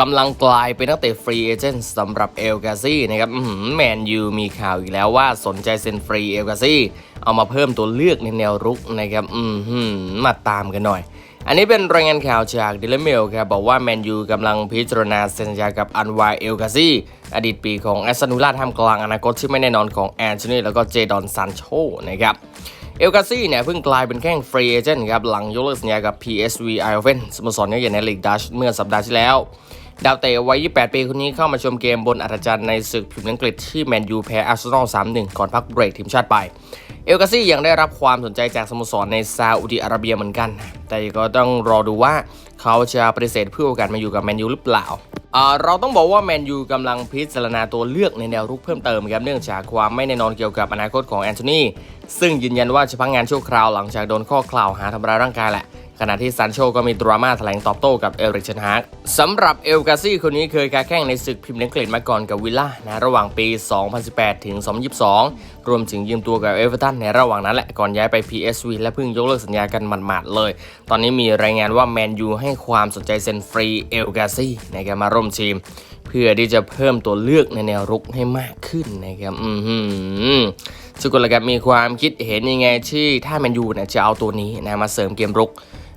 กำลังกลายเป็นนักเตะฟรีเอเจนต์สำหรับเอลกาซี่นะครับแมนยูมีข่าวอีกแล้วว่าสนใจเซ็นฟรีเอลกาซี่เอามาเพิ่มตัวเลือกในแนวรุกนะครับอืมมาตามกันหน่อย อันนี้เป็นรายงานข่าวจากดิลเมลครับบอกว่าแมนยูกำลังพิจารณาเซ็นสัญญากับอันวาเอลกาซีอดีตปีของแอสตันวิลล่าท่ามกลางอนาคตที่ไม่แน่นอนของแอนโทนีแล้วก็เจดอนซานโชนะครับเอลกาซีเนี่ยเพิ่งกลายเป็นแข้งฟรีเอเจนต์ครับหลังยกเลิกสัญญากับ PSV Eindhoven สโมสรยักษ์ใหญ่ในลีกดัชเมื่อสัปดาห์ที่แล้ว ดาวเตะวัย 28 ปีคนนี้เข้ามาชมเกมบนอัธจันทร์ในศึกพรีเมียร์อังกฤษที่แมนยูแพ้อาร์เซนอล 3-1 ก่อนพักเบรกทีมชาติไป เอลกาซี่ยังได้รับความสนใจจากสโมสรในซาอุดิอาระเบียเหมือนกัน แต่ก็ต้องรอดูว่าเขาจะปฏิเสธเพื่อโอกาสมาอยู่กับแมนยูหรือเปล่าเราต้องบอกว่าแมนยูกำลังพิจารณาตัวเลือกในแนวรุกเพิ่มเติมครับเนื่องจากความไม่แน่นอนเกี่ยวกับอนาคตของแอนโทนีซึ่งยืนยันว่าจะพักงานชั่วคราวหลังจากโดนข้อกล่าวหาทำร้ายร่างกายแหละ ขณะที่ซันโชก็มีดราม่าแถลงตอบโต้กับเอริกเชนฮากสำหรับเอลกาซี่คนนี้เคยคาแข่งในศึกพรีเมียร์อังกฤษมาก่อนกับวิลล่านะระหว่างปี 2018 ถึง 2022 รวมถึงยืมตัวกับเอเวอร์ตันในระหว่างนั้นแหละ ก่อนย้ายไป PSV และเพิ่งยกเลิกสัญญากันหมาดๆเลย ตอนนี้มีรายงานว่าแมนยูให้ความสนใจเซ็นฟรีเอลกาซี่ในการมาร่วมทีม เพื่อที่จะเพิ่มตัวเลือกในแนวรุกให้มากขึ้นนะครับอือหือสุกลครับมีความคิดเห็นยังไงที่ถ้าแมนยูเนี่ยจะเอาตัวนี้นะมาเสริมเกมรุก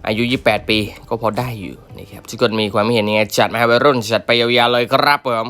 อายุ 28 ปีก็พอได้อยู่นะครับทุกคนมีความเห็นยังไงจัดมาให้วัยรุ่นจัดไปยาวๆเลยครับผม